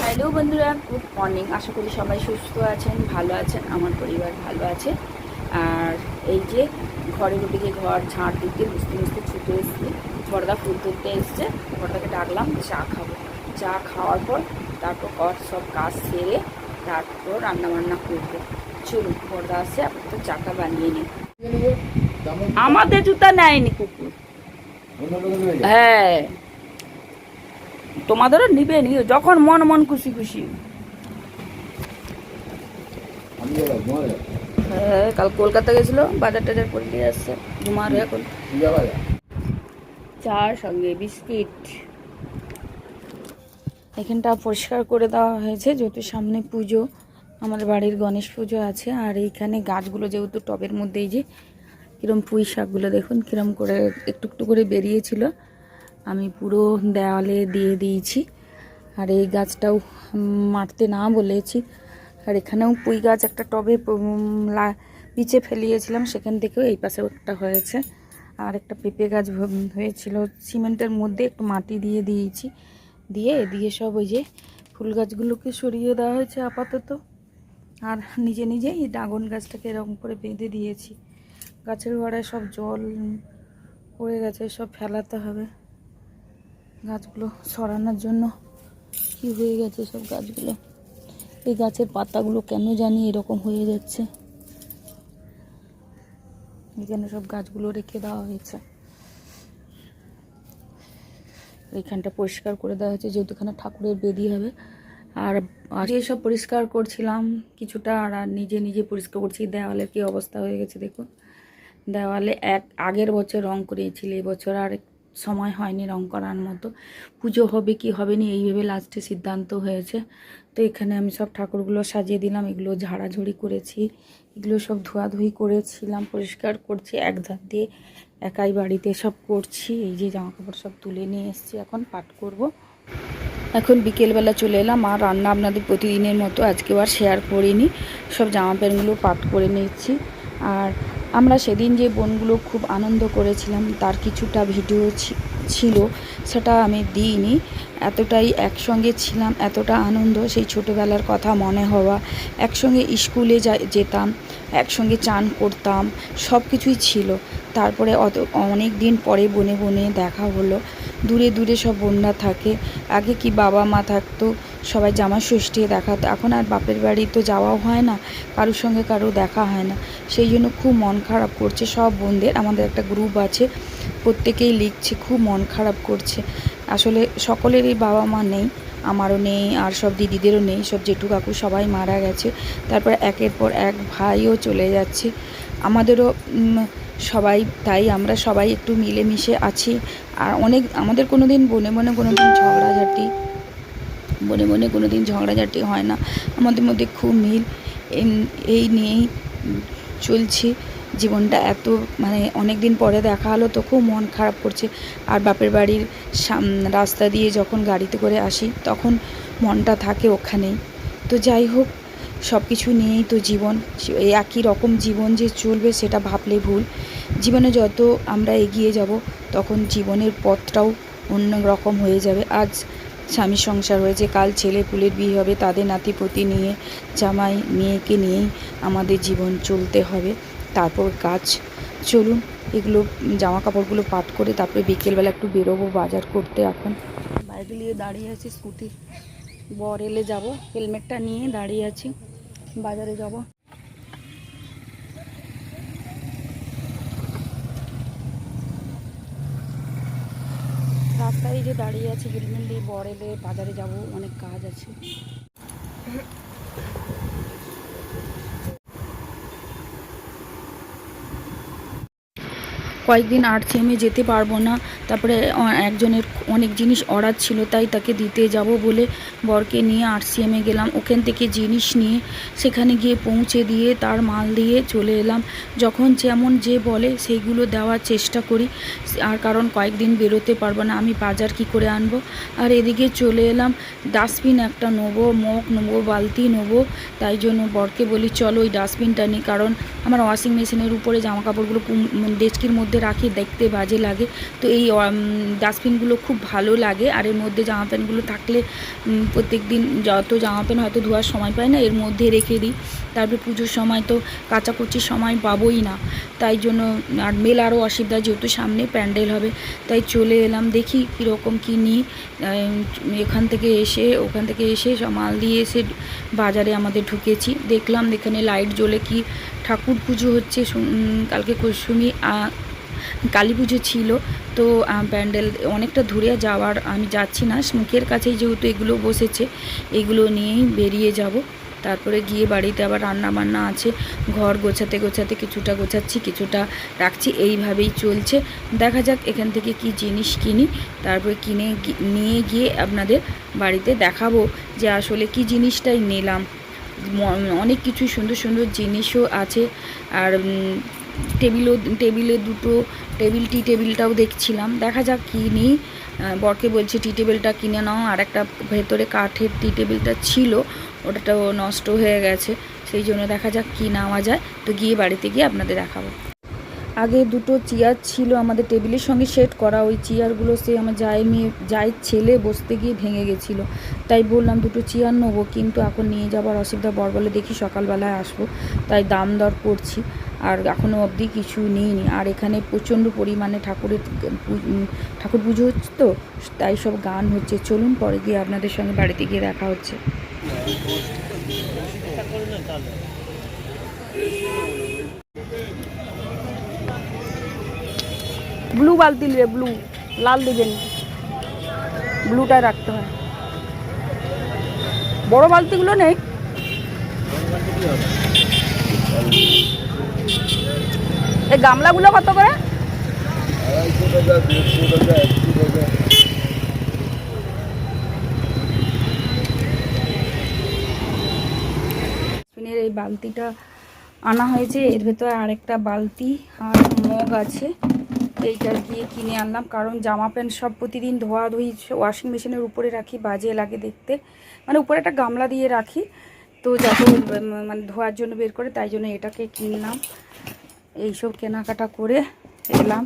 Hello বন্ধুরা good morning. আশা করি সবাই সুস্থ আছেন ভালো আছেন আমার পরিবার ভালো আছে। আর এই যে ঘরের ওদিকে ঘর ঝাঁট দিতে বুঝতে বুঝতে ছুটে এসেছি। বড়দা ফুল তুলতে এসছে। বড়দাকে ডাকলাম চা খাব। চা খাওয়ার পর তারপর ঘর সব কাজ সেরে তারপর রান্না বান্না করব। চলুন বড়দা আসছে আপাতত চাটা বানিয়ে নিই। আমাদের জুতা নেয়নি কুকুর। হ্যাঁ। তোমাদেরও নিবে নি যখন মন মন খুশি খুশি। হ্যাঁ কাল কলকাতা গেছিল, বাজার টাজার করে নিয়ে আসছে ঘুমার এখন। চার সঙ্গে বিস্কিট। এখানটা পরিষ্কার করে দেওয়া হয়েছে, যেহেতু সামনে পুজো, আমাদের বাড়ির গণেশ পুজো আছে, আর এইখানে গাছগুলো যেহেতু টবের মধ্যেই যে কিরম পুঁই শাকগুলো দেখুন, কিরম করে একটু একটু করে বেরিয়েছিল। আমি পুরো দেওয়ালে দিয়ে দিয়েছি। আর এই গাছটাও মারতে না বলেছি। আর এখানেও পুঁই গাছ একটা টবে পিচে ফেলিয়েছিলাম, সেখান থেকেও এই পাশে একটা হয়েছে। আর একটা পেঁপে গাছ হয়েছিল, সিমেন্টের মধ্যে একটু মাটি দিয়ে দিয়েছি। দিয়ে দিয়ে সব ওই যে ফুল গাছগুলোকে সরিয়ে দেওয়া হয়েছে আপাতত। আর নিজে নিজেই ড্রাগন গাছটাকে এরকম করে বেঁধে দিয়েছি। গাছের গোড়ায় সব জল পড়ে গেছে, সব ফেলাতে হবে গাছগুলো সরানোর জন্য। কি হয়ে গেছে সব গাছগুলো? এই গাছের পাতাগুলো কেন জানি এরকম হয়ে যাচ্ছে। এখানে সব গাছগুলো রেখে দেওয়া হয়েছে। এইখানটা পরিষ্কার করে দেওয়া হয়েছে, যেহেতু এখানে ঠাকুরের বেদি হবে। আর আজকে সব পরিষ্কার করছিলাম কিছুটা আর আর নিজে নিজে পরিষ্কার করছি, দেওয়ালের কি অবস্থা হয়ে গেছে দেখুন। দেওয়ালে এক আগের বছর রং করিয়েছিল এই বছর আর সময় হয়নি রং করার মতো। পুজো হবে কি হবে না এইভাবে লাস্টে সিদ্ধান্ত হয়েছে। তো এখানে আমি সব ঠাকুরগুলো সাজিয়ে দিলাম, এগুলো ঝাড়াঝুড়ি করেছি, এগুলো সব ধোয়াধুয়ি করেছিলাম, পরিষ্কার করছি, এক ধার দিয়ে একাই বাড়িতে সব করছি। এই যে জামা কাপড় সব তুলে নিয়ে এসেছি, এখন পাঠ করব। এখন বিকেলবেলা চলে এলাম, আর রান্না আপনাদের প্রতিদিনের মতো আজকে আর শেয়ার করিনি। সব জামা প্যান্টগুলো পাট করে নিচ্ছি, আর আমরা সেদিন যে বোনগুলো খুব আনন্দ করেছিলাম, তার কিছুটা ভিডিও ছিল, সেটা আমি দিইনি। এতটাই একসঙ্গে ছিলাম, এতটা আনন্দ, সেই ছোটোবেলার কথা মনে হওয়া, একসঙ্গে স্কুলে যেতাম, একসঙ্গে চান করতাম সব কিছুই ছিল। তারপরে অত, অনেক দিন পরে বনে বনে দেখা হলো। দূরে দূরে সব বোনরা থাকে। আগে কি বাবা মা থাকতো, সবাই জামা ষষ্ঠী দেখাতো। এখন আর বাপের বাড়ি তো যাওয়াও হয় না, কারোর সঙ্গে কারও দেখা হয় না। সেই জন্য খুব মন খারাপ করছে। সব বোনদের, আমাদের একটা গ্রুপ আছে, প্রত্যেকেই লিখছে, খুব মন খারাপ করছে। আসলে সকলেরই বাবা মা নেই, আমারও নেই, আর সব দিদিদেরও নেই, সব জেঠু কাকু সবাই মারা গেছে। তারপর একের পর এক ভাইও চলে যাচ্ছে। আমাদেরও সবাই, তাই আমরা সবাই একটু মিলেমিশে আছি। আর অনেক, আমাদের কোনো দিন বনে বনে কোনো দিন ঝগড়াঝাটি বনে বনে কোনো দিন ঝগড়াঝাটি হয় না। আমাদের মধ্যে খুব মিল এই নিয়েই চলছি। জীবনটা এত মানে অনেক দিন পরে দেখা হলো তো খুব মন খারাপ করছে। আর বাপের বাড়ির সাম- রাস্তা দিয়ে যখন গাড়িতে করে আসি, তখন মনটা থাকে ওখানেই। তো যাই হোক সব কিছু নিয়েই তো জীবন। একই রকম জীবন যে চলবে সেটা ভাবলে ভুল। জীবনে যত আমরা এগিয়ে যাব, তখন জীবনের পথটাও অন্য রকম হয়ে যাবে। আজ স্বামী সংসার হয়েছে, কাল ছেলে পুলের বিয়ে হবে, তাদের নাতিপতি নিয়ে, জামাই মেয়েকে নিয়েই আমাদের জীবন চলতে হবে। তারপর কাজ। চলুন, এগুলো জামা কাপড়গুলো পাট করে তারপরে বিকেলবেলা একটু বেরোবো বাজার করতে এখন। বাইরে নিয়ে দাঁড়িয়ে আছি স্কুটি বর এলে যাব, হেলমেটটা নিয়ে দাঁড়িয়ে আছি। বাজারে যাব। রাস্তায় যে দাঁড়িয়ে আছে হেলমেট দিয়ে বর এলে বাজারে যাব, অনেক কাজ আছে। কয়েকদিন আরসিএমে যেতে পারব না। তারপরে একজনের অনেক জিনিস অর্ডার ছিল, তাই তাকে দিতে যাব বলে বরকে নিয়ে আরসিএমে গেলাম। ওখান থেকে জিনিস নিয়ে সেখানে গিয়ে পৌঁছে দিয়ে তার মাল দিয়ে চলে এলাম। যখন যেমন যে বলে সেইগুলো দেওয়ার চেষ্টা করি, আর কারণ কয়েকদিন বেরোতে পারব না, আমি বাজার কি করে আনব? আর এদিকে চলে এলাম। ডাস্টবিন একটা নেব, মগ নেব, বালতি নেব, তাই জন্য বরকে বলি, চলো ওই ডাস্টবিনটা নিই কারণ আমার ওয়াশিং মেশিনের উপরে জামা কাপড়গুলো ডেস্কির মধ্যে মধ্যে রাখি, দেখতে বাজে লাগে। তো এই ডাস্টবিনগুলো খুব ভালো লাগে। আর এর মধ্যে জামা প্যান্টগুলো থাকলে প্রত্যেক দিন যত জামা প্যান্ট হয়তো ধোয়ার সময় পাই না, এর মধ্যে রেখে দিই। তারপরে পুজোর সময় তো কাচাকুচির সময় পাবোই না। তাই জন্য, আর মেলারও অসুবিধা, যেহেতু সামনে প্যান্ডেল হবে। তাই চলে এলাম, দেখি কীরকম কী নিই। এখান থেকে এসে, ওখান থেকে এসে মাল দিয়ে এসে বাজারে আমাদের ঢুকেছি। দেখলাম এখানে লাইট জ্বলে কি ঠাকুর পুজো হচ্ছে। কালকে কুসুমি কালী পুজো ছিল, তো প্যান্ডেল অনেকটা দূরে যাওয়ার আমি যাচ্ছি না। মুখের কাছেই যেহেতু এগুলো বসেছে, এগুলো নিয়েই বেরিয়ে যাব। তারপরে গিয়ে বাড়িতে আবার রান্না বান্না আছে। ঘর গোছাতে গোছাতে কিছুটা গোছাচ্ছি, কিছুটা রাখছি, এইভাবেই চলছে। দেখা যাক এখান থেকে কি জিনিস কিনি। তারপরে কিনে নিয়ে গিয়ে আপনাদের বাড়িতে দেখাবো যে আসলে কি জিনিসটাই নিলাম। অনেক কিছু সুন্দর সুন্দর জিনিসও আছে। আর টেবিলও, টেবিলে দুটো টেবিল, টি টেবিলটাও দেখছিলাম। দেখা যাক কী নিই। বরকে বলছে, টি টেবিলটা কিনে নাও। আর একটা ভেতরে কাঠের টি টেবিলটা ছিল, ওটাটাও নষ্ট হয়ে গেছে। সেই জন্য দেখা যাক কী নেওয়া যায়। তো গিয়ে বাড়িতে গিয়ে আপনাদের দেখাবো। আগে দুটো চেয়ার ছিল আমাদের টেবিলের সঙ্গে সেট করা। ওই চেয়ারগুলো সে আমার যায় মেয়ে যায় ছেলে বসতে গিয়ে ভেঙে গেছিল। তাই বললাম, দুটো চেয়ার নেব। কিন্তু এখন নিয়ে যাবার অসুবিধা বর বলে, দেখি সকালবেলায় আসব। তাই দাম দর করছি। আর এখনও অবধি কিছু নিইনি। আর এখানে প্রচণ্ড পরিমাণে ঠাকুরের ঠাকুর পুজো হচ্ছে তো, তাই সব গান হচ্ছে। চলুন পরে গিয়ে আপনাদের সঙ্গে বাড়িতে গিয়ে দেখা হচ্ছে। ব্লু বালতি নেবে ব্লু, লাল দেবেন ব্লুটাই রাখতে হয়। বড় বালতিগুলো নেই। এই গামলাগুলো কত করে? এই বালতিটা আনা হয়েছে। এর ভেতরে আরেকটা বালতি আর মগ আছে। এইটা গিয়ে কিনে আনলাম, কারণ জামা প্যান্ট সব প্রতিদিন ধোয়া ধুই ওয়াশিং মেশিনের উপরে রাখি, বাজে লাগে দেখতে। মানে উপরে একটা গামলা দিয়ে রাখি। তো যত মানে ধোয়ার জন্য বের করে তাই জন্য এটাকে কিনলাম। এইসব কেনাকাটা করে এলাম।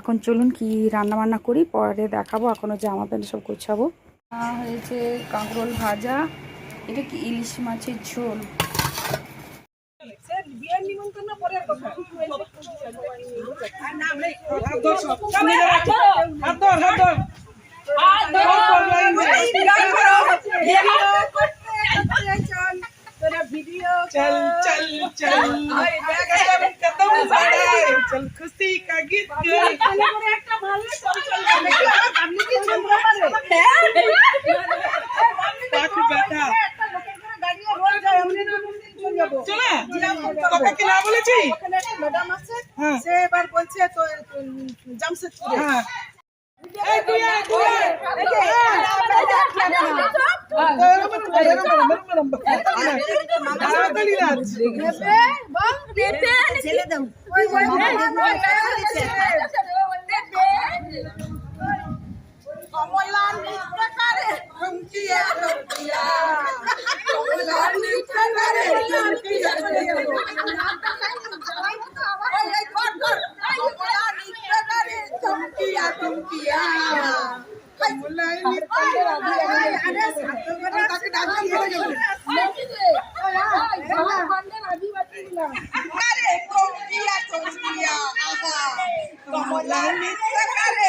এখন চলুন কি রান্না বান্না করি পরে দেখাবো এখনও জামা প্যান্ট সব গোছাবো। হয়েছে কাঁকরোল ভাজা। এটা কি ইলিশ মাছের ঝোল? चल चल चल कदम बढ़ाए चल खुशी का गीत गाए पाख बैठा চলে তোকে কি না বলেছি হ্যাঁ সে এবার বলছে তো জামশেদপুরে হ্যাঁ এই তুই আয়, তুই আয়। হুমকিয়া হুমকিয়া কমলা নৃত্য করে হুমকিয়া কমলা নৃত্য করে হুমকিয়া হুমকিয়া কমলা নৃত্য করে আরে সাথে করে তাকে ডাকিয়ে গেল আরে হুমকিয়া হুমকিয়া আহা কমলা নৃত্য করে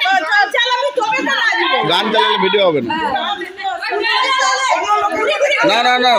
গান চালালে ভিডিও হবে না। না না না।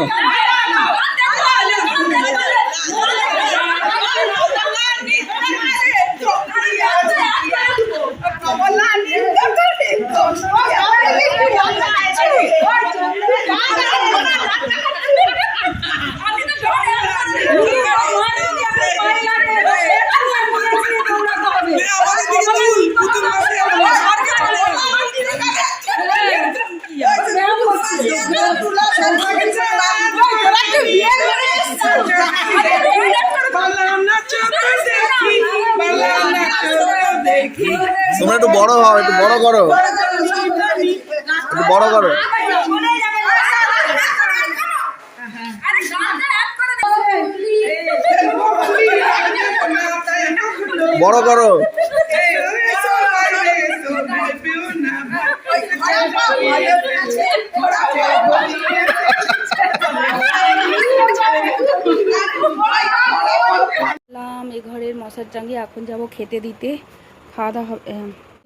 তোমরা একটু বড় হও একটু বড় করো। একটু বড় করো। বড় করো। টাঙ্গি এখন যাব খেতে দিতে। খাওয়া দাওয়া হবে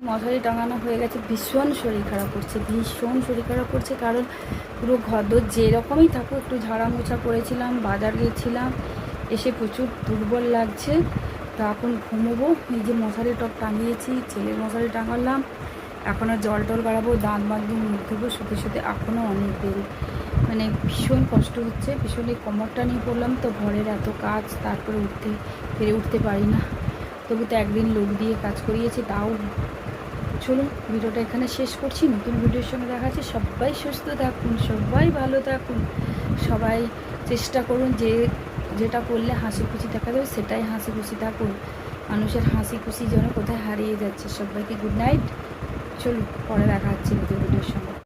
মশারি টাঙানো হয়ে গেছে, ভীষণ শরীর খারাপ করছে, ভীষণ শরীর খারাপ করছে, কারণ পুরো ঘরদোর যেরকমই থাকুক, একটু ঝাড়া মোছা করেছিলাম, বাজার গিয়েছিলাম এসে প্রচুর দুর্বল লাগছে। তো এখন ঘুমোবো, এই যে মশারি টপ টাঙিয়েছি, ছেলের মশারি টাঙালাম এখনও জল টল গাড়াবো দাঁত বাঁধবো, মুখ ধুবো, শুতে শুতে এখনও অনেক দেরি। মানে ভীষণ কষ্ট হচ্ছে, ভীষণ এই কোমরটা নিয়ে পড়লাম তো ঘরের এত কাজ, তারপরে উঠতে পেরে উঠতে পারি না। তবু তো একদিন লোক দিয়ে কাজ করিয়েছি, তাও চলুন ভিডিওটা এখানে শেষ করছি। নতুন ভিডিওর সঙ্গে দেখা যাচ্ছে সবাই সুস্থ থাকুন, সবাই ভালো থাকুন। সবাই চেষ্টা করুন যে যেটা করলে হাসি খুশি থাকা যাবে, সেটাই হাসি খুশি থাকুন মানুষের হাসি খুশি যেন কোথায় হারিয়ে যাচ্ছে। সবাইকে গুড নাইট চলুন পরে দেখা হচ্ছে নতুন ভিডিওর সঙ্গে।